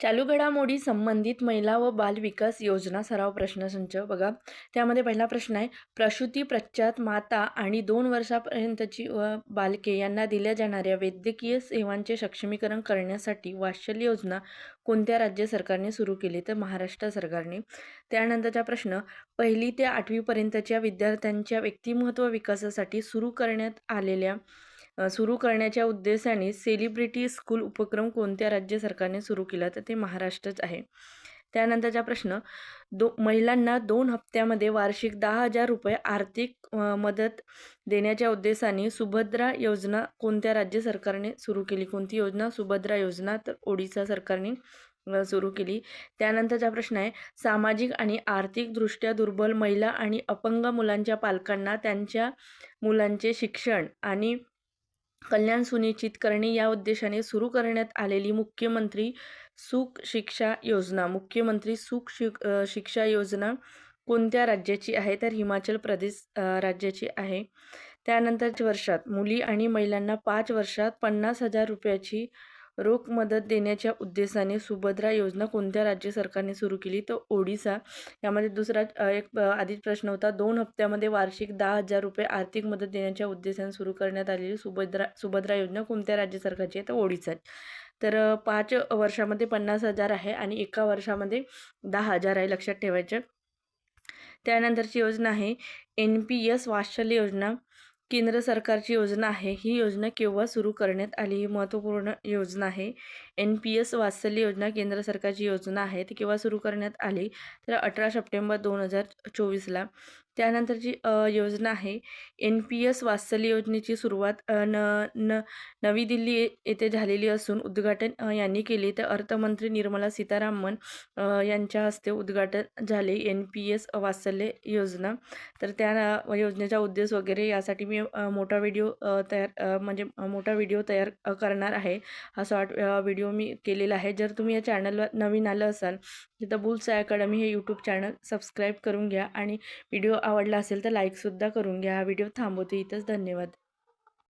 चालू घडामोडी संबंधित महिला व बाल विकास योजना सराव प्रश्नसंच. बघा त्यामध्ये पहिला प्रश्न आहे प्रसूती पश्चात माता आणि दोन वर्षापर्यंतची व बालके यांना दिल्या जाणाऱ्या वैद्यकीय सेवांचे सक्षमीकरण करण्यासाठी वात्सल्य योजना कोणत्या राज्य सरकारने सुरू केली? तर महाराष्ट्र सरकारने. त्यानंतरचा प्रश्न पहिली ते आठवीपर्यंतच्या विद्यार्थ्यांच्या व्यक्तिमत्व विकासासाठी सुरू करण्यात आलेल्या सुरू करण्याच्या उद्देशाने सेलिब्रिटी स्कूल उपक्रम कोणत्या राज्य सरकारने सुरू केला? तर ते महाराष्ट्रच आहे. त्यानंतरचा प्रश्न दो महिलांना दोन हप्त्यामध्ये वार्षिक दहा हजार रुपये आर्थिक मदत देण्याच्या उद्देशाने सुभद्रा योजना कोणत्या राज्य सरकारने सुरू केली? कोणती योजना? सुभद्रा योजना तर ओडिसा सरकारने सुरू केली. त्यानंतरचा प्रश्न आहे सामाजिक आणि आर्थिकदृष्ट्या दुर्बल महिला आणि अपंग मुलांच्या पालकांना त्यांच्या मुलांचे शिक्षण आणि कल्याण सुनिश्चित करणे या उद्देशाने सुरू करण्यात आलेली मुख्यमंत्री सुख शिक्षा योजना. मुख्यमंत्री सुख शिक शिक्षा योजना कोणत्या राज्याची आहे? तर हिमाचल प्रदेश राज्याची आहे. त्यानंतरच्या वर्षात मुली आणि महिलांना पाच वर्षात पन्नास हजार रुपयाची रोख मदत देण्याच्या उद्देशाने सुभद्रा योजना कोणत्या राज्य सरकारने सुरू केली? तर ओडिसा. यामध्ये दुसरा एक आधीच प्रश्न होता. दोन हप्त्यामध्ये वार्षिक दहा हजार रुपये आर्थिक मदत देण्याच्या उद्देशाने सुरू करण्यात आलेली सुभद्रा सुभद्रा योजना कोणत्या राज्य सरकारची आहे? तर ओडिसा. तर पाच वर्षामध्ये पन्नास हजार आहे आणि एका वर्षामध्ये दहा हजार आहे लक्षात ठेवायचं. त्यानंतरची योजना आहे एन पी एस वात्सल्य योजना. केंद्र सरकारची योजना आहे. ही योजना केव्हा सुरू करण्यात आली? ही महत्त्वपूर्ण योजना आहे. एन पी एस वात्सल्य योजना केंद्र सरकारची योजना आहे. ती केव्हा सुरू करण्यात आली? तर अठरा सप्टेंबर दोन हजार चोवीसला. त्यानंतर जी योजना आहे एन पी एस वात्सल्य योजनेची सुरुवात न न नवी दिल्ली येथे झालेली असून उद्घाटन यांनी केले. तर अर्थमंत्री निर्मला सीतारामन यांच्या हस्ते उद्घाटन झाले एन पी एस वात्सल्य योजना. तर त्या योजनेचा उद्देश वगैरे यासाठी मी मोठा व्हिडिओ तयार म्हणजे मोठा व्हिडिओ तयार करणार आहे हा शॉर्ट व्हिडिओ मी केलेला आहे. जर तुम्ही या चॅनलवर नवीन आलं असाल तर बुल्स अकॅडमी हे यूट्यूब चॅनल सबस्क्राईब करून घ्या आणि व्हिडिओ आवडला असेल तर लाईकसुद्धा करून घ्या. हा व्हिडिओ थांबवते. इथंच धन्यवाद.